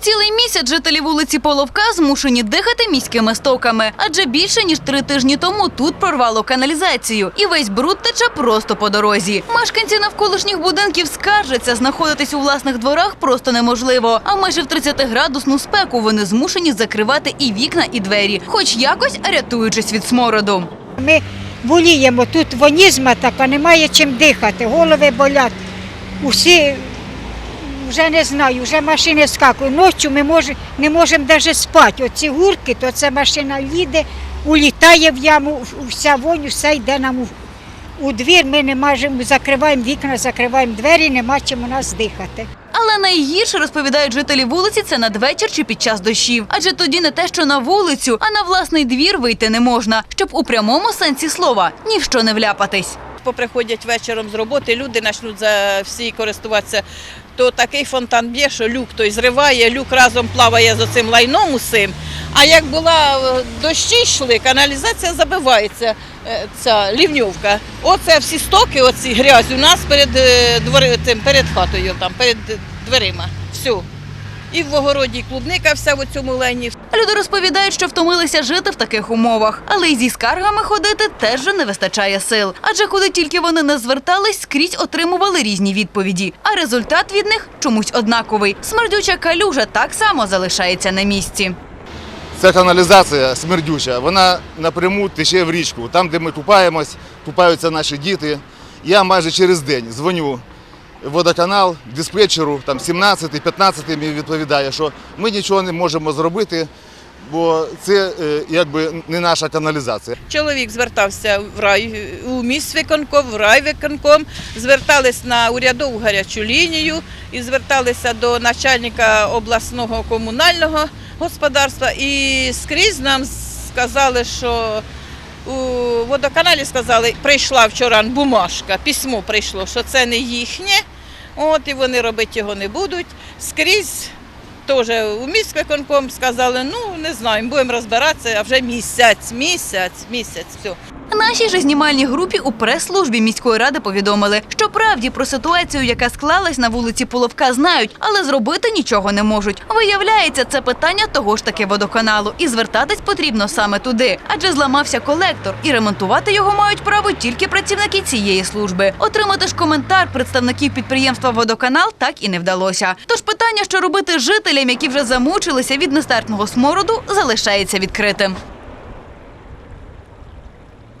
Цілий місяць жителі вулиці Половка змушені дихати міськими стоками, адже більше ніж три тижні тому тут прорвало каналізацію, і весь бруд тече просто по дорозі. Мешканці навколишніх будинків скаржаться, знаходитись у власних дворах просто неможливо. А майже в 30-градусну спеку вони змушені закривати і вікна, і двері, хоч якось рятуючись від смороду. Ми боліємо, тут вонізма така, немає чим дихати, голови болять. Усі вже не знаю, вже машини скакують. Ночі ми може, не можемо навіть спати. Оці гурки, то ця машина їде, улітає в яму, вся вонь, все йде нам у, у двір. Ми не можемо, закриваємо вікна, закриваємо двері, нема чим у нас дихати. Але найгірше розповідають жителі вулиці це надвечір чи під час дощів. Адже тоді не те, що на вулицю, а на власний двір вийти не можна, щоб у прямому сенсі слова ні в що не вляпатись. поприходять вечором з роботи, люди почнуть за всі користуватися, то такий фонтан б'є, що люк той зриває, люк разом плаває з оцим лайном усим. А як була е, дощі йшли, каналізація забивається, е, ця лівньовка. Оце всі стоки, оці грязь у нас перед, е, двори, перед хатою, там, перед дверима. Все. І в огороді і клубника вся в цьому лені. Люди розповідають, що втомилися жити в таких умовах, але й зі скаргами ходити теж не вистачає сил. Адже куди тільки вони не звертались, скрізь отримували різні відповіді. А результат від них чомусь однаковий. Смердюча калюжа так само залишається на місці. Ця каналізація смердюча, вона напряму тече в річку. Там, де ми купаємось, купаються наші діти. Я майже через день дзвоню водоканал, диспетчеру, там 17-15 мені відповідає, що ми нічого не можемо зробити, бо це е, якби не наша каналізація. Чоловік звертався в рай у міськвиконком, в райвиконком, звертались на урядову гарячу лінію і зверталися до начальника обласного комунального господарства. І скрізь нам сказали, що у водоканалі сказали, прийшла вчора бумажка, письмо прийшло, що це не їхнє, от і вони робити його не будуть. Скрізь теж у міськвиконком сказали, ну не знаю, будемо розбиратися, а вже місяць, місяць, місяць, все. Нашій же знімальній групі у прес-службі міської ради повідомили, що правді про ситуацію, яка склалась на вулиці Половка, знають, але зробити нічого не можуть. Виявляється, це питання того ж таки водоканалу, і звертатись потрібно саме туди, адже зламався колектор, і ремонтувати його мають право тільки працівники цієї служби. Отримати ж коментар представників підприємства Водоканал так і не вдалося. Тож питання, що робити жителям, які вже замучилися від нестерпного смороду, залишається відкритим.